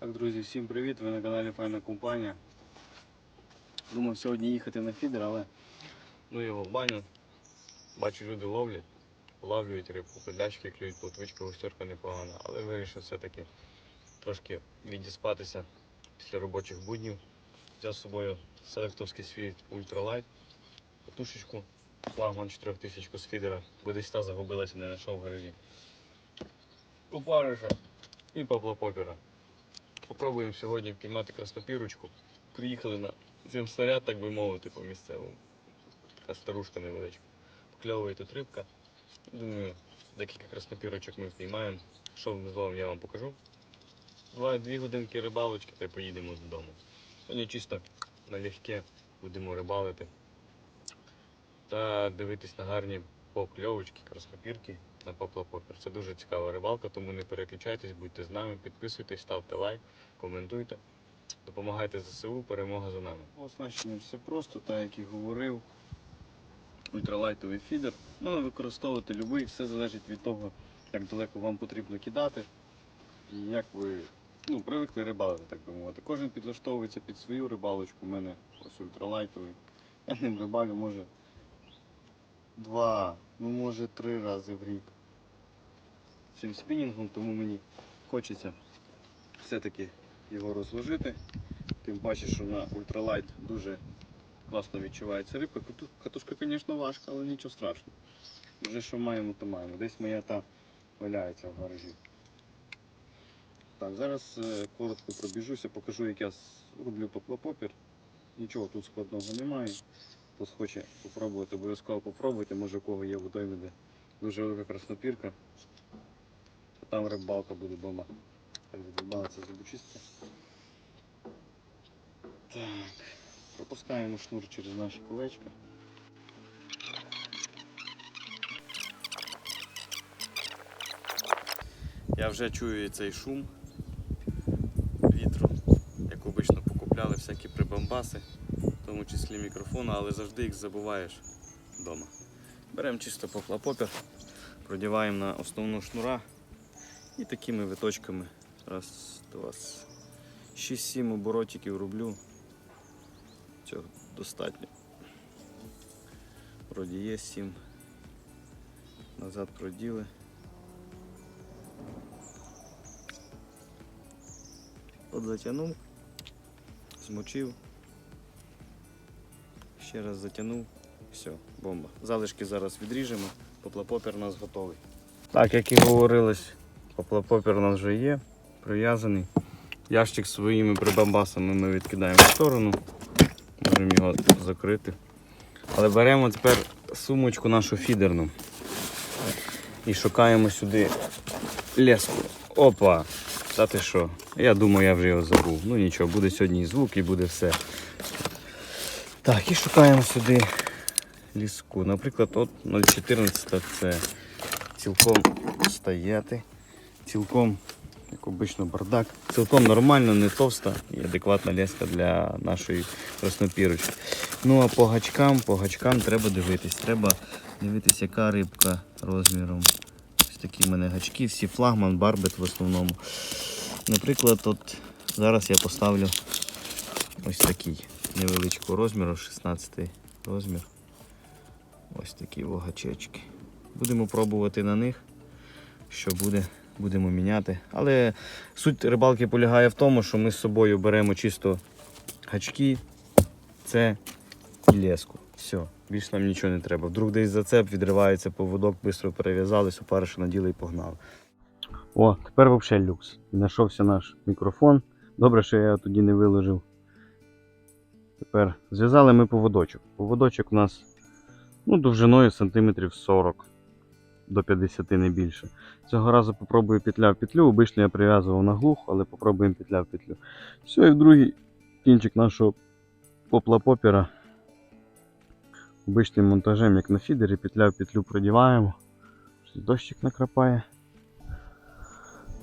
Так, друзі, всім привіт! Ви на каналі Файна компанія. Думав сьогодні їхати на фідер, але ну його в баню. Бачу, люди ловлять, ловлюють рибку, підлящики клюють, плотвичка, густерка непогана, але вирішив все-таки трошки відіспатися після робочих буднів. Взяв з собою селектовський свій ультралайт, катушечку, флагман 4000 з фідера, бо десь та загубилася, не знайшов в гаражі. Купариша і поплопопера. Попробуємо сьогодні впіймати краснопірочку. Приїхали на земснаряд, так би мовити, по місцевому. Така старушка невеличка. Покльовує тут рибка. Думаю, декілька краснопірочок ми впіймаємо. Що ми зловимо, я вам покажу. Два, дві годинки рибалочки та й поїдемо додому. Сьогодні чисто налегке будемо рибалити. Та дивитись на гарні покльовочки, краснопірки на поплапопір. Це дуже цікава рибалка, тому не переключайтесь, будьте з нами, підписуйтесь, ставте лайк, коментуйте. Допомагайте ЗСУ, перемога за нами. Оснащення все просто, так як і говорив. Ультралайтовий фідер. Можна використовувати будь-який, все залежить від того, як далеко вам потрібно кидати і як ви ну, привикли рибалити, так би мовити. Кожен підлаштовується під свою рибалочку. У мене ось ультралайтовий. Я ним рибалю може два, ну може три рази в рік. Цим спінінгом, тому мені хочеться все-таки його розложити. Тим паче, що на ультралайт дуже класно відчувається рибка. Катушка, звісно, важка, але нічого страшного. Вже що маємо, то маємо. Десь моя та валяється в гаражі. Так, зараз е, коротко пробіжуся, покажу, як я роблю поплапопір. Нічого тут складного немає. Хто хоче попробувати, обов'язково попробуйте, може у кого є водойми, де дуже велика краснопірка. Там рибалка буде вдома. Так, задобалиться зубочистки. Так, пропускаємо шнур через наші колечка. Я вже чую цей шум вітру, як обично покупляли всякі прибамбаси, в тому числі мікрофони, але завжди їх забуваєш вдома. Беремо чисто поплапопір, продіваємо на основну шнура і такими виточками. Раз, два, 6-7 оборотиків роблю. Цього достатньо. Вроді є 7. Назад проділи. От затягнув, змочив, ще раз затягнув, все, бомба. Залишки зараз відріжемо, поплапопір у нас готовий. Так, як і говорилось, поплапопір у нас вже є, прив'язаний. Ящик своїми прибамбасами ми відкидаємо в сторону, можемо його закрити. Але беремо тепер сумочку нашу фідерну і шукаємо сюди леску. Опа! Та ти що? Я думаю, я вже його забув. Ну нічого, буде сьогодні і звук, і буде все. Так, і шукаємо сюди ліску. Наприклад, от 0,14 це цілком стояти. Цілком, як обично, бардак. Цілком нормально, не товста і адекватна леска для нашої краснопірочки. Ну а по гачкам, по гачкам треба дивитись. Треба дивитись, яка рибка розміром. Ось такі в мене гачки, всі флагман, барбет в основному. Наприклад, от зараз я поставлю ось такий невеличкого розміру, 16 розмір. Ось такі вогачечки. Будемо пробувати на них, що буде, будемо міняти. Але суть рибалки полягає в тому, що ми з собою беремо чисто гачки, це і леску. Все, більше нам нічого не треба. Вдруг десь зацеп відривається поводок, швидко перев'язались, опаришу наділи і погнали. О, тепер взагалі люкс. Знайшовся наш мікрофон. Добре, що я його тоді не виложив. Тепер зв'язали ми поводочок. Поводочок у нас ну, довжиною сантиметрів 40 до 50 не більше. Цього разу попробую петля в петлю. Обично я прив'язував на глух, але попробуємо петля в петлю. Все, і в другий кінчик нашого попла-попера. Обичним монтажем, як на фідері, петля в петлю продіваємо. Дощик накрапає.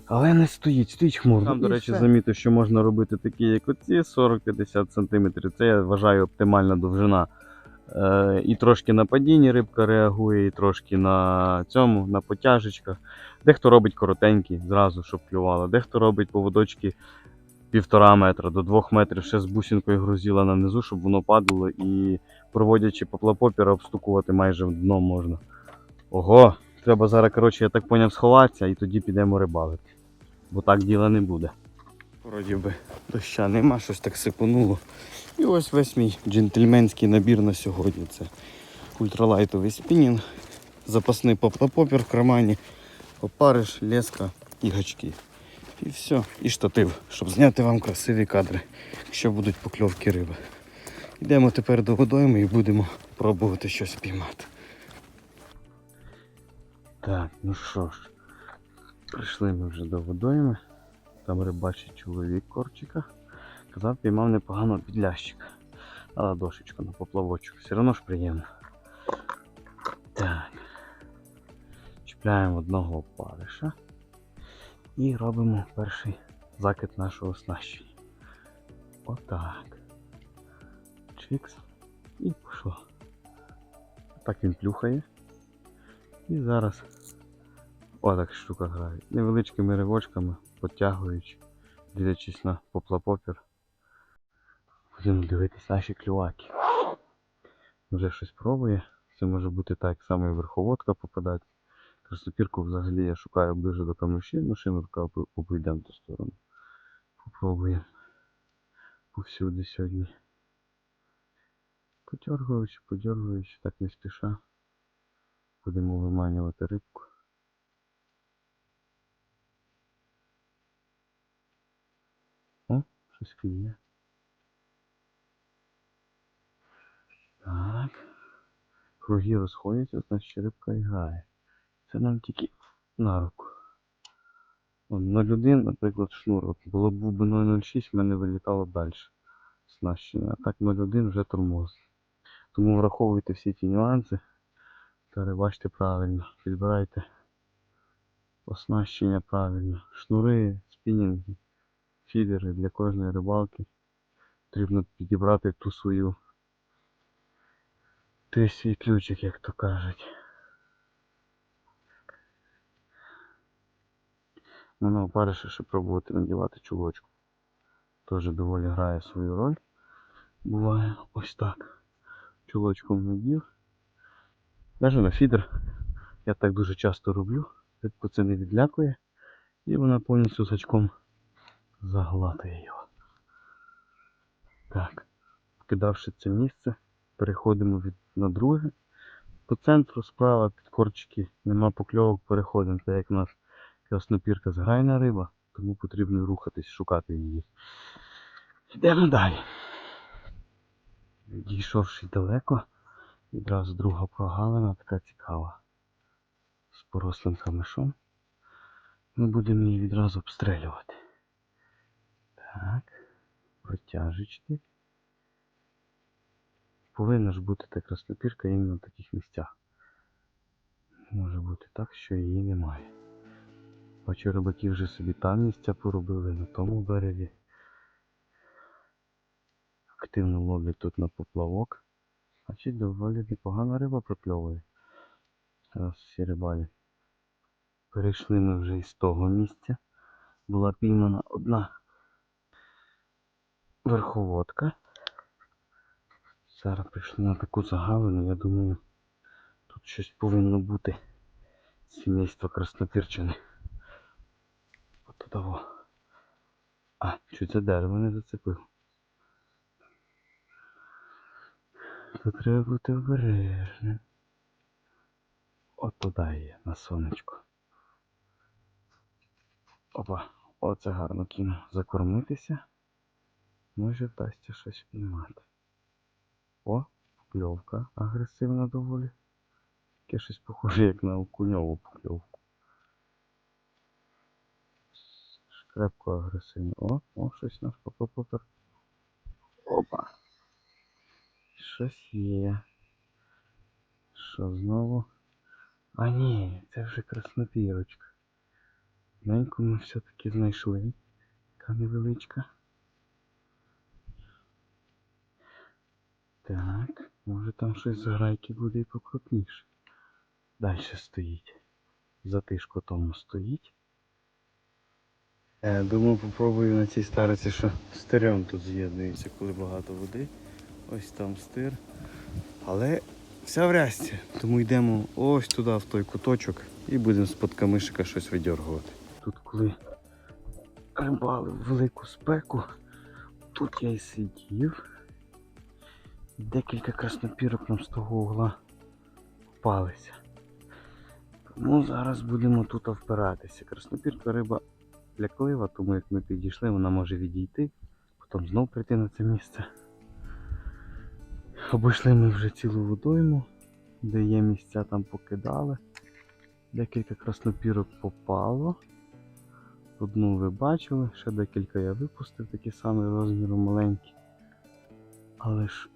Але не стоїть, стоїть хмурно. Там, до речі, замітив, що можна робити такі, як оці 40-50 см. Це я вважаю оптимальна довжина. Е, і трошки на падінні рибка реагує, і трошки на цьому, на потяжечках. Дехто робить коротенькі, зразу, щоб клювало. Дехто робить поводочки півтора метра до двох метрів ще з бусинкою грузила на низу, щоб воно падало і проводячи поплапопіра обстукувати майже в дно можна. Ого, треба зараз, коротше, я так поняв, сховатися і тоді підемо рибалити. Бо так діла не буде. Вроді би доща нема, щось так сипонуло. І ось весь мій джентльменський набір на сьогодні. Це ультралайтовий спінінг, запасний поплапопір в кармані, опариш, леска і гачки. І все, і штатив, щоб зняти вам красиві кадри, якщо будуть покльовки риби. Йдемо тепер до водойми і будемо пробувати щось піймати. Так, ну що ж, прийшли ми вже до водойми. Там рибачить чоловік корчика. Казав, піймав непоганого підлящика. На ладошечку, на поплавочок. Все одно ж приємно. Так. Чіпляємо одного опариша. І робимо перший закид нашого оснащення. Отак. Чикс. І пішло. Так він плюхає. І зараз отак штука грає. Невеличкими ривочками, потягуючи, дивлячись на поплапопір. Будемо дивитись наші клюваки. Вже щось пробує. Це може бути так само і верховодка попадати. Краснопірку взагалі я шукаю ближе до камешів, машину така обійдемо ту сторону. Попробуємо. Повсюди сьогодні. Подергуючи, подергуючи, так не спіша. Будемо виманювати рибку. Щось клює. Так. Круги розходяться, значить рибка грає. Це нам тільки на руку. От 0,1, наприклад, шнур. От було б би 0,06, в мене вилітало далі. Оснащення. А так 0,1 вже тормоз. Тому враховуйте всі ті нюанси та рибачте правильно. Підбирайте оснащення правильно. Шнури, спінінги, фідери для кожної рибалки. Потрібно підібрати ту свою той свій ключик, як то кажуть. Воно опарише ще пробувати надівати чулочку. Теж доволі грає свою роль. Буває ось так. Чулочком надів. Навіть на фідер. Я так дуже часто роблю. Рибку це не відлякує. І вона повністю з очком заглатує його. Так. Кидавши це місце, переходимо від на друге. По центру справа під корчики нема покльовок, переходимо, так як у нас краснопірка зграйна риба, тому потрібно рухатись, шукати її. Йдемо далі. Дійшовши далеко, відразу друга прогалина, така цікава. З порослим камешом. Ми будемо її відразу обстрелювати. Так, протяжечки. Повинна ж бути та краснопірка іменно в таких місцях. Може бути так, що її немає. Бачу, рибаки вже собі там місця поробили на тому березі. Активно ловлять тут на поплавок. Значить доволі непогана риба прокльовує. Раз всі рибалі. Перейшли ми вже із того місця. Була піймана одна верховодка. Зараз прийшли на таку загалину, я думаю, тут щось повинно бути з сімейства краснопірчини. От того. А, чуть за дерево не зацепив. Тут треба бути обережним. От туди є, на сонечко. Опа, оце гарно кіно. Закормитися. Може вдасться щось піймати. О, покльовка агресивна доволі. Таке щось похоже, як на окуньову покльовку. Шкрепко агресивно. О, о, щось наш попер. Опа. Щось є. Що знову? А ні, це вже краснопірочка. Неньку ми все-таки знайшли. Яка невеличка. Так, може там щось з грайки буде і покрупніше. Далі стоїть. Затишко тому стоїть. Е, Думаю, попробую на цій стариці, що стирем тут з'єднується, коли багато води. Ось там стир. Але вся в рясці. Тому йдемо ось туди, в той куточок, і будемо з-под камишика щось видергувати. Тут коли рибали в велику спеку, тут я і сидів. Декілька краснопірок нам з того угла попалися. Тому зараз будемо тут впиратися. Краснопірка риба ляклива, тому як ми підійшли, вона може відійти, потім знов прийти на це місце. Обійшли ми вже цілу водойму, де є місця, там покидали. Декілька краснопірок попало. Одну ви бачили, ще декілька я випустив, такі самі розміру маленькі. Але ж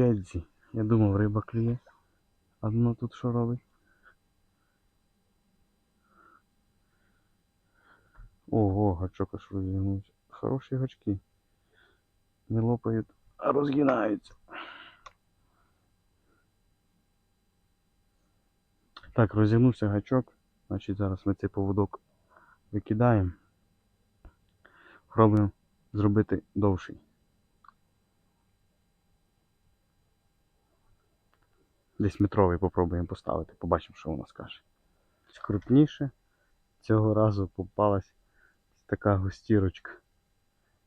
Гедзі. Я думав, риба клює. А дно тут що робить? Ого, гачок аж розігнувся. Хороші гачки. Не лопають, а розгинаються. Так, розігнувся гачок. Значить зараз ми цей поводок викидаємо. Пробуємо зробити довший. Десь метровий попробуємо поставити, побачимо, що воно скаже. Крупніше. Цього разу попалась така густірочка.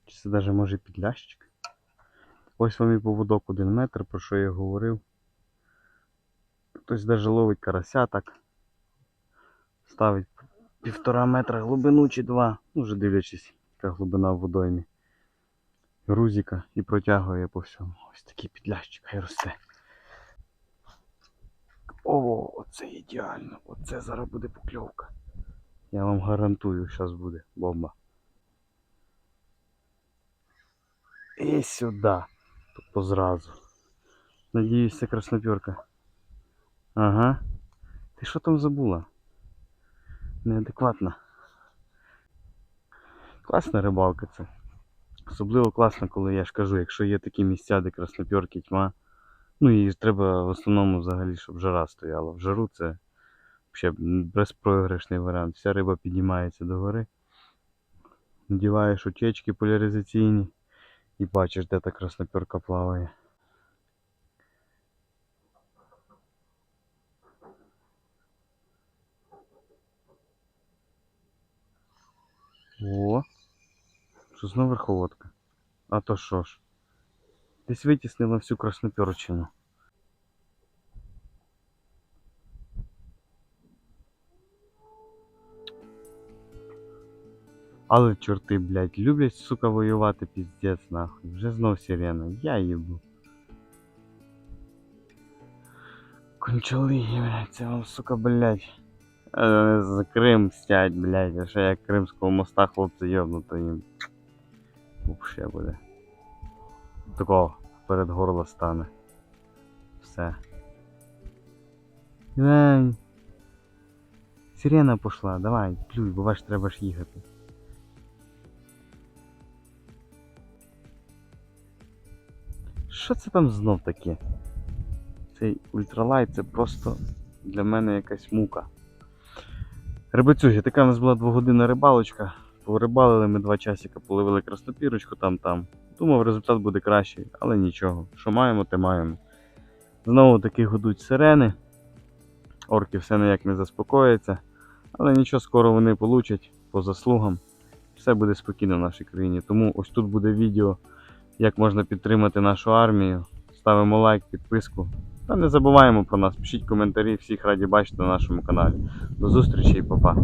Чи це навіть може підлящик? Ось вам і поводок один метр, про що я говорив. Хтось навіть ловить карася так. Ставить півтора метра глибину чи два. Ну, вже дивлячись, яка глибина в водоймі. Грузика і протягує по всьому. Ось такий підлящик, хай росте. О, оце ідеально. Оце зараз буде покльовка. Я вам гарантую, зараз буде бомба. І сюди. Тобто зразу. Надіюсь, це краснопірка. Ага. Ти що там забула? Неадекватна. Класна рибалка це. Особливо класно, коли я ж кажу, якщо є такі місця, де краснопірки тьма. Ну і треба в основному взагалі, щоб жара стояла. В жару це взагалі безпроіграшний варіант. Вся риба піднімається догори. Надіваєш утечки поляризаційні і бачиш, де та красноперка плаває. О, що знову верховодка. А то що ж? Десь витіснила всю красноперчину. Але чорти, блядь, люблять, сука, воювати піздець, нахуй. Вже знов сирена. Я їбу. Кончалиги, блядь, це вам, сука, блядь. Е, За Крим стять, блядь, а ще як Кримського моста хлопці йобнуто їм. Вообще буде. Такого перед горло стане. Все. Ей. Сирена пошла, давай, плюй, бо бач, треба ж їхати. Що це там знов таке? Цей ультралайт це просто для мене якась мука. Рибацюги, така у нас була двогодинна рибалочка. Порибалили ми два часика, половили краснопірочку там-там. Думав, результат буде кращий, але нічого. Що маємо, те маємо. Знову таки гудуть сирени. Орки все ніяк не заспокояться. Але нічого, скоро вони получать по заслугам. Все буде спокійно в нашій країні. Тому ось тут буде відео, як можна підтримати нашу армію. Ставимо лайк, підписку. Та не забуваємо про нас. Пишіть коментарі, всіх раді бачити на нашому каналі. До зустрічі і па-па.